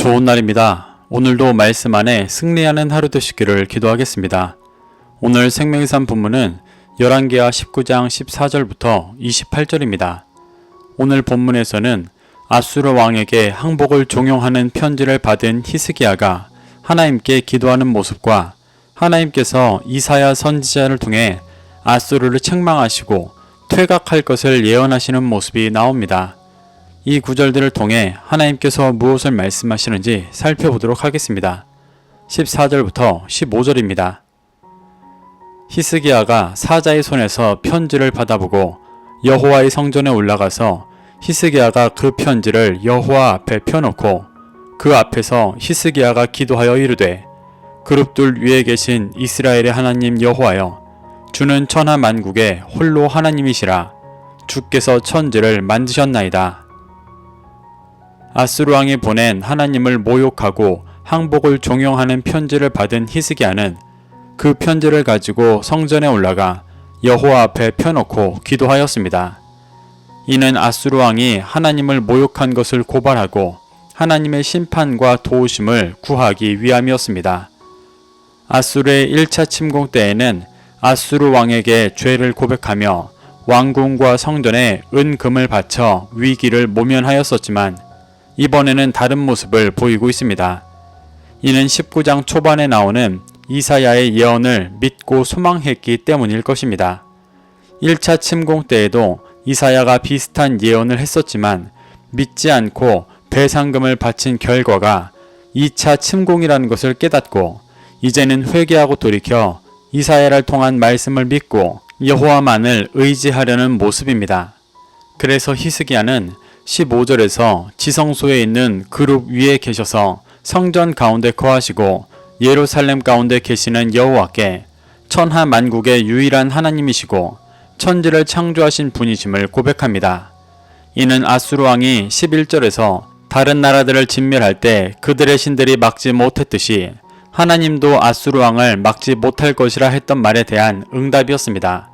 좋은 날입니다. 오늘도 말씀 안에 승리하는 하루 되시기를 기도하겠습니다. 오늘 생명산 본문은 열왕기하 19장 14절부터 28절입니다. 오늘 본문에서는 아수르 왕에게 항복을 종용하는 편지를 받은 히스기야가 하나님께 기도하는 모습과 하나님께서 이사야 선지자를 통해 아수르를 책망하시고 퇴각할 것을 예언하시는 모습이 나옵니다. 이 구절들을 통해 하나님께서 무엇을 말씀하시는지 살펴보도록 하겠습니다. 14절부터 15절입니다. 히스기야가 사자의 손에서 편지를 받아보고 여호와의 성전에 올라가서 히스기야가 그 편지를 여호와 앞에 펴놓고 그 앞에서 히스기야가 기도하여 이르되 그룹들 위에 계신 이스라엘의 하나님 여호와여 주는 천하 만국의 홀로 하나님이시라 주께서 천지를 만드셨나이다. 아스루 왕이 보낸 하나님을 모욕하고 항복을 종용하는 편지를 받은 히스기야는 그 편지를 가지고 성전에 올라가 여호와 앞에 펴놓고 기도하였습니다. 이는 아스루 왕이 하나님을 모욕한 것을 고발하고 하나님의 심판과 도우심을 구하기 위함이었습니다. 아수르의 1차 침공 때에는 아수르 왕에게 죄를 고백하며 왕궁과 성전에 은금을 바쳐 위기를 모면하였었지만 이번에는 다른 모습을 보이고 있습니다. 이는 19장 초반에 나오는 이사야의 예언을 믿고 소망했기 때문일 것입니다. 1차 침공 때에도 이사야가 비슷한 예언을 했었지만 믿지 않고 배상금을 바친 결과가 2차 침공이라는 것을 깨닫고 이제는 회개하고 돌이켜 이사야를 통한 말씀을 믿고 여호와만을 의지하려는 모습입니다. 그래서 히스기야는 15절에서 지성소에 있는 그룹 위에 계셔서 성전 가운데 거하시고 예루살렘 가운데 계시는 여호와께 천하 만국의 유일한 하나님이시고 천지를 창조하신 분이심을 고백합니다. 이는 아수르 왕이 11절에서 다른 나라들을 진멸할 때 그들의 신들이 막지 못했듯이 하나님도 아수르 왕을 막지 못할 것이라 했던 말에 대한 응답이었습니다.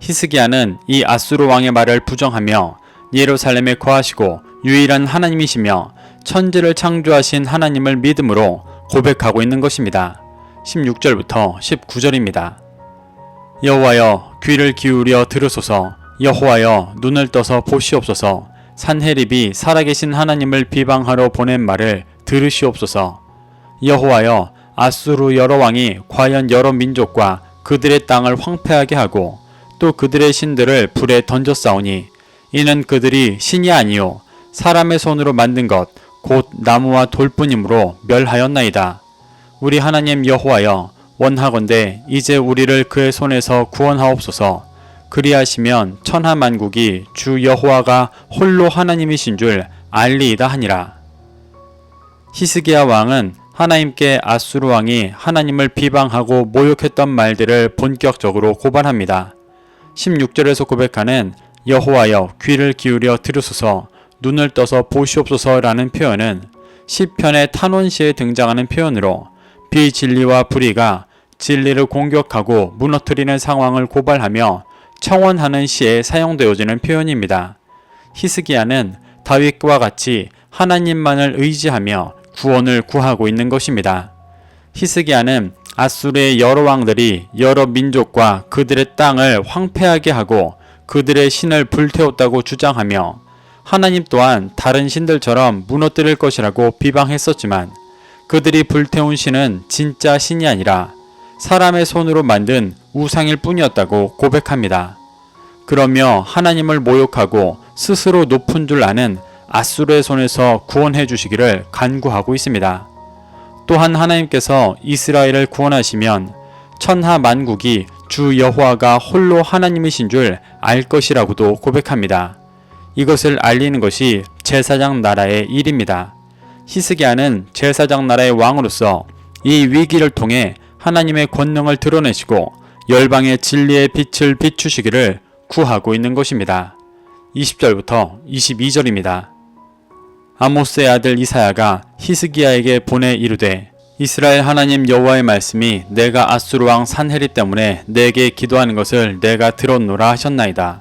히스기야는 이 아수르 왕의 말을 부정하며 예루살렘에 거하시고 유일한 하나님이시며 천지를 창조하신 하나님을 믿음으로 고백하고 있는 것입니다. 16절부터 19절입니다. 여호와여 귀를 기울여 들으소서 여호와여 눈을 떠서 보시옵소서 산헤립이 살아계신 하나님을 비방하러 보낸 말을 들으시옵소서 여호와여 아수르 여러 왕이 과연 여러 민족과 그들의 땅을 황폐하게 하고 또 그들의 신들을 불에 던졌사오니 이는 그들이 신이 아니요 사람의 손으로 만든 것 곧 나무와 돌뿐이므로 멸하였나이다. 우리 하나님 여호와여 원하건대 이제 우리를 그의 손에서 구원하옵소서. 그리하시면 천하 만국이 주 여호와가 홀로 하나님이신 줄 알리이다 하니라. 히스기야 왕은 하나님께 아수르 왕이 하나님을 비방하고 모욕했던 말들을 본격적으로 고발합니다. 16절에서 고백하는 여호와여 귀를 기울여 들으소서 눈을 떠서 보시옵소서라는 표현은 시편의 탄원시에 등장하는 표현으로 비진리와 불의가 진리를 공격하고 무너뜨리는 상황을 고발하며 청원하는 시에 사용되어지는 표현입니다. 히스기야는 다윗과 같이 하나님만을 의지하며 구원을 구하고 있는 것입니다. 히스기야는 아수르의 여러 왕들이 여러 민족과 그들의 땅을 황폐하게 하고 그들의 신을 불태웠다고 주장하며 하나님 또한 다른 신들처럼 무너뜨릴 것이라고 비방했었지만 그들이 불태운 신은 진짜 신이 아니라 사람의 손으로 만든 우상일 뿐이었다고 고백합니다. 그러며 하나님을 모욕하고 스스로 높은 줄 아는 아수르의 손에서 구원해 주시기를 간구하고 있습니다. 또한 하나님께서 이스라엘을 구원하시면 천하 만국이 주 여호와가 홀로 하나님이신 줄 알 것이라고도 고백합니다. 이것을 알리는 것이 제사장 나라의 일입니다. 히스기야는 제사장 나라의 왕으로서 이 위기를 통해 하나님의 권능을 드러내시고 열방의 진리의 빛을 비추시기를 구하고 있는 것입니다. 20절부터 22절입니다. 아모스의 아들 이사야가 히스기야에게 보내 이르되 이스라엘 하나님 여호와의 말씀이 내가 아수르 왕 산헤립 때문에 내게 기도하는 것을 내가 들었노라 하셨나이다.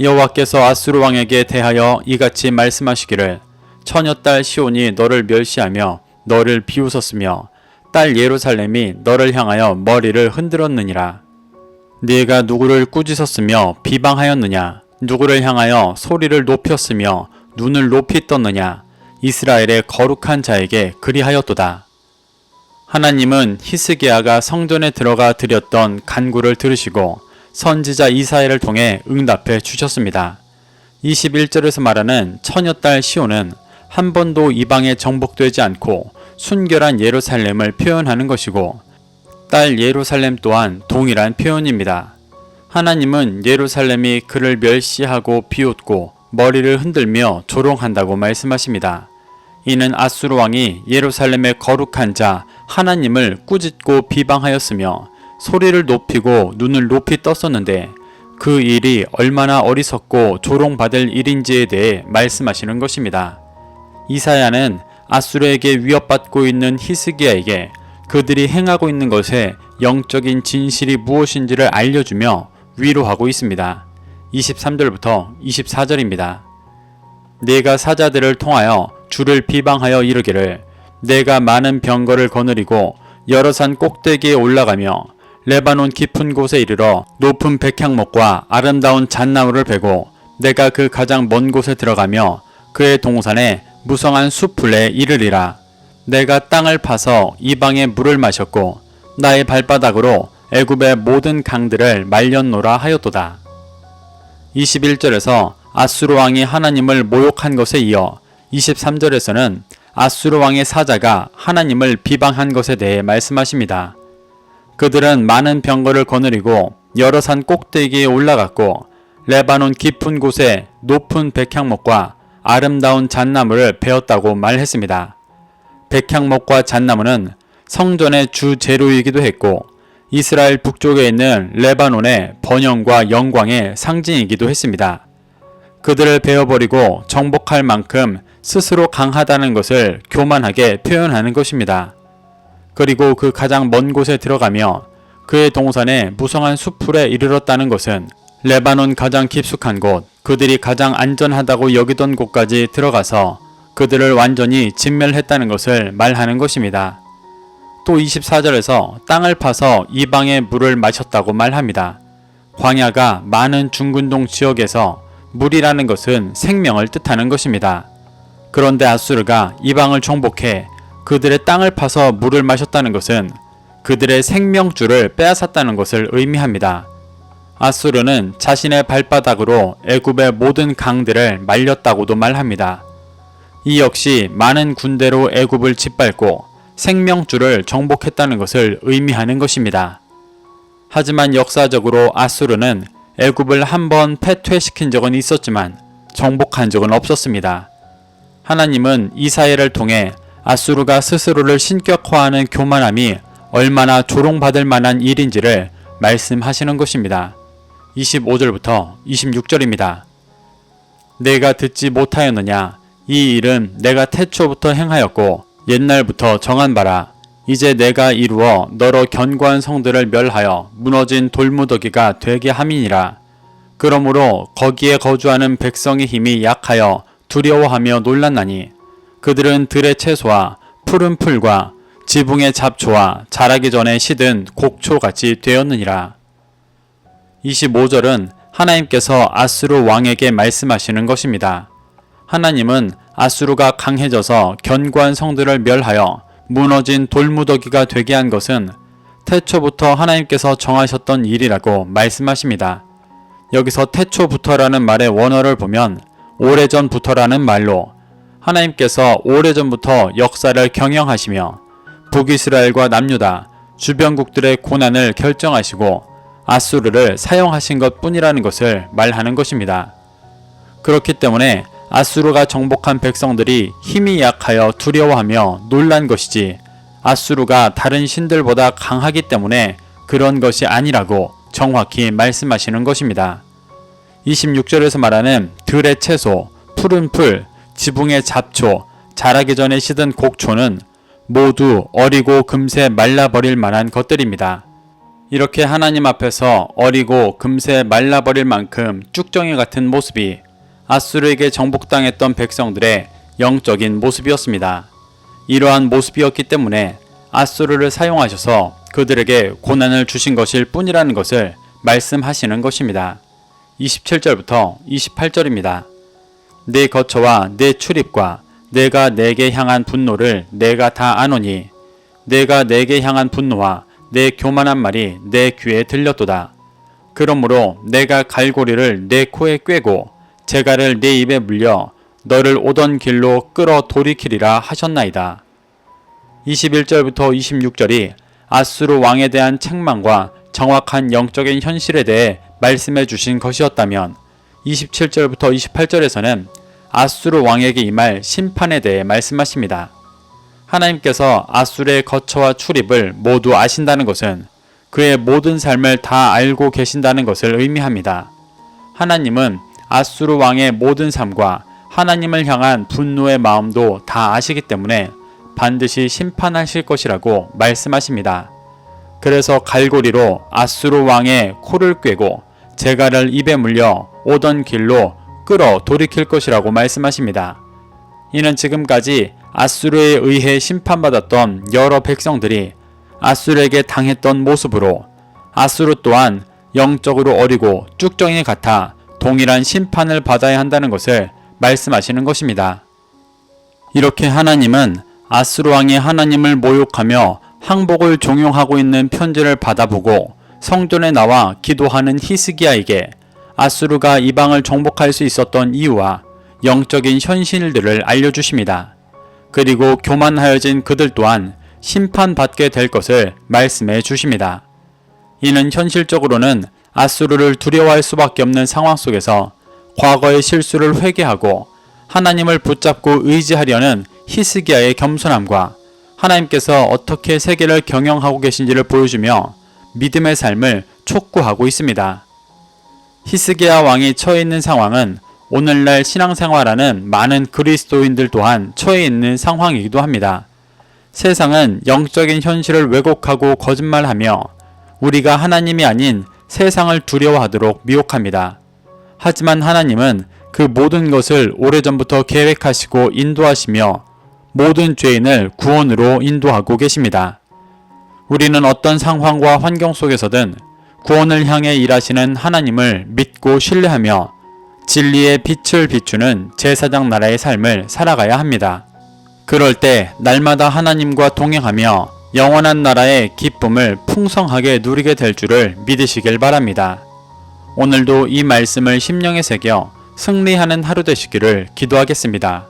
여호와께서 아수르 왕에게 대하여 이같이 말씀하시기를 처녀 딸 시온이 너를 멸시하며 너를 비웃었으며 딸 예루살렘이 너를 향하여 머리를 흔들었느니라. 네가 누구를 꾸짖었으며 비방하였느냐? 누구를 향하여 소리를 높였으며 눈을 높이 떴느냐? 이스라엘의 거룩한 자에게 그리하였도다. 하나님은 히스기야가 성전에 들어가 드렸던 간구를 들으시고 선지자 이사야를 통해 응답해 주셨습니다. 21절에서 말하는 처녀 딸 시온은 한 번도 이방에 정복되지 않고 순결한 예루살렘을 표현하는 것이고 딸 예루살렘 또한 동일한 표현입니다. 하나님은 예루살렘이 그를 멸시하고 비웃고 머리를 흔들며 조롱한다고 말씀하십니다. 이는 아수르 왕이 예루살렘의 거룩한 자 하나님을 꾸짖고 비방하였으며 소리를 높이고 눈을 높이 떴었는데 그 일이 얼마나 어리석고 조롱받을 일인지에 대해 말씀하시는 것입니다. 이사야는 아수르에게 위협받고 있는 히스기야에게 그들이 행하고 있는 것의 영적인 진실이 무엇인지를 알려주며 위로하고 있습니다. 23절부터 24절입니다. 내가 사자들을 통하여 주를 비방하여 이르기를 내가 많은 병거를 거느리고 여러 산 꼭대기에 올라가며 레바논 깊은 곳에 이르러 높은 백향목과 아름다운 잣나무를 베고 내가 그 가장 먼 곳에 들어가며 그의 동산에 무성한 숲풀에 이르리라. 내가 땅을 파서 이방의 물을 마셨고 나의 발바닥으로 애굽의 모든 강들을 말렸노라 하였도다. 21절에서 아수르 왕이 하나님을 모욕한 것에 이어 23절에서는 아수르 왕의 사자가 하나님을 비방한 것에 대해 말씀하십니다. 그들은 많은 병거를 거느리고 여러 산 꼭대기에 올라갔고 레바논 깊은 곳에 높은 백향목과 아름다운 잣나무를 베었다고 말했습니다. 백향목과 잣나무는 성전의 주 재료이기도 했고 이스라엘 북쪽에 있는 레바논의 번영과 영광의 상징이기도 했습니다. 그들을 베어버리고 정복할 만큼 스스로 강하다는 것을 교만하게 표현하는 것입니다. 그리고 그 가장 먼 곳에 들어가며 그의 동산에 무성한 숲풀에 이르렀다는 것은 레바논 가장 깊숙한 곳, 그들이 가장 안전하다고 여기던 곳까지 들어가서 그들을 완전히 진멸했다는 것을 말하는 것입니다. 또 24절에서 땅을 파서 이방의 물을 마셨다고 말합니다. 광야가 많은 중근동 지역에서 물이라는 것은 생명을 뜻하는 것입니다. 그런데 아수르가 이방을 정복해 그들의 땅을 파서 물을 마셨다는 것은 그들의 생명줄을 빼앗았다는 것을 의미합니다. 아수르는 자신의 발바닥으로 애굽의 모든 강들을 말렸다고도 말합니다. 이 역시 많은 군대로 애굽을 짓밟고 생명줄을 정복했다는 것을 의미하는 것입니다. 하지만 역사적으로 아수르는 애굽을 한 번 패퇴시킨 적은 있었지만 정복한 적은 없었습니다. 하나님은 이사야를 통해 아수르가 스스로를 신격화하는 교만함이 얼마나 조롱받을 만한 일인지를 말씀하시는 것입니다. 25절부터 26절입니다. 내가 듣지 못하였느냐? 이 일은 내가 태초부터 행하였고 옛날부터 정한 바라. 이제 내가 이루어 너로 견고한 성들을 멸하여 무너진 돌무더기가 되게 함이니라. 그러므로 거기에 거주하는 백성의 힘이 약하여 두려워하며 놀랐나니 그들은 들의 채소와 푸른 풀과 지붕의 잡초와 자라기 전에 시든 곡초같이 되었느니라. 25절은 하나님께서 아수르 왕에게 말씀하시는 것입니다. 하나님은 아수르가 강해져서 견고한 성들을 멸하여 무너진 돌무더기가 되게 한 것은 태초부터 하나님께서 정하셨던 일이라고 말씀하십니다. 여기서 태초부터라는 말의 원어를 보면 오래전부터라는 말로 하나님께서 오래전부터 역사를 경영하시며 북이스라엘과 남유다 주변국들의 고난을 결정하시고 아수르를 사용하신 것 뿐이라는 것을 말하는 것입니다. 그렇기 때문에 아수르가 정복한 백성들이 힘이 약하여 두려워하며 놀란 것이지 아수르가 다른 신들보다 강하기 때문에 그런 것이 아니라고 정확히 말씀하시는 것입니다. 26절에서 말하는 들의 채소, 푸른 풀, 지붕의 잡초, 자라기 전에 시든 곡초는 모두 어리고 금세 말라버릴 만한 것들입니다. 이렇게 하나님 앞에서 어리고 금세 말라버릴 만큼 쭉정이 같은 모습이 아수르에게 정복당했던 백성들의 영적인 모습이었습니다. 이러한 모습이었기 때문에 아수르를 사용하셔서 그들에게 고난을 주신 것일 뿐이라는 것을 말씀하시는 것입니다. 27절부터 28절입니다. 내 거처와 내 출입과 내가 내게 향한 분노를 내가 다 아노니 내가 내게 향한 분노와 내 교만한 말이 내 귀에 들렸도다. 그러므로 내가 갈고리를 내 코에 꿰고 재갈을 내 입에 물려 너를 오던 길로 끌어 돌이키리라 하셨나이다. 21절부터 26절이 아수르 왕에 대한 책망과 정확한 영적인 현실에 대해 말씀해 주신 것이었다면 27절부터 28절에서는 아수르 왕에게 임할 심판에 대해 말씀하십니다. 하나님께서 아수르의 거처와 출입을 모두 아신다는 것은 그의 모든 삶을 다 알고 계신다는 것을 의미합니다. 하나님은 아수르 왕의 모든 삶과 하나님을 향한 분노의 마음도 다 아시기 때문에 반드시 심판하실 것이라고 말씀하십니다. 그래서 갈고리로 아수르 왕의 코를 꿰고 재갈을 입에 물려 오던 길로 끌어 돌이킬 것이라고 말씀하십니다. 이는 지금까지 아수르에 의해 심판받았던 여러 백성들이 아수르에게 당했던 모습으로 아수르 또한 영적으로 어리고 쭉정이 같아 동일한 심판을 받아야 한다는 것을 말씀하시는 것입니다. 이렇게 하나님은 아수르 왕이 하나님을 모욕하며 항복을 종용하고 있는 편지를 받아보고 성전에 나와 기도하는 히스기야에게 아수르가 이방을 정복할 수 있었던 이유와 영적인 현실들을 알려주십니다. 그리고 교만하여진 그들 또한 심판받게 될 것을 말씀해 주십니다. 이는 현실적으로는 아수르를 두려워할 수밖에 없는 상황 속에서 과거의 실수를 회개하고 하나님을 붙잡고 의지하려는 히스기야의 겸손함과 하나님께서 어떻게 세계를 경영하고 계신지를 보여주며 믿음의 삶을 촉구하고 있습니다. 히스기야 왕이 처해 있는 상황은 오늘날 신앙생활하는 많은 그리스도인들 또한 처해 있는 상황이기도 합니다. 세상은 영적인 현실을 왜곡하고 거짓말하며 우리가 하나님이 아닌 세상을 두려워하도록 미혹합니다. 하지만 하나님은 그 모든 것을 오래전부터 계획하시고 인도하시며 모든 죄인을 구원으로 인도하고 계십니다. 우리는 어떤 상황과 환경 속에서든 구원을 향해 일하시는 하나님을 믿고 신뢰하며 진리의 빛을 비추는 제사장 나라의 삶을 살아가야 합니다. 그럴 때 날마다 하나님과 동행하며 영원한 나라의 기쁨을 풍성하게 누리게 될 줄을 믿으시길 바랍니다. 오늘도 이 말씀을 심령에 새겨 승리하는 하루 되시기를 기도하겠습니다.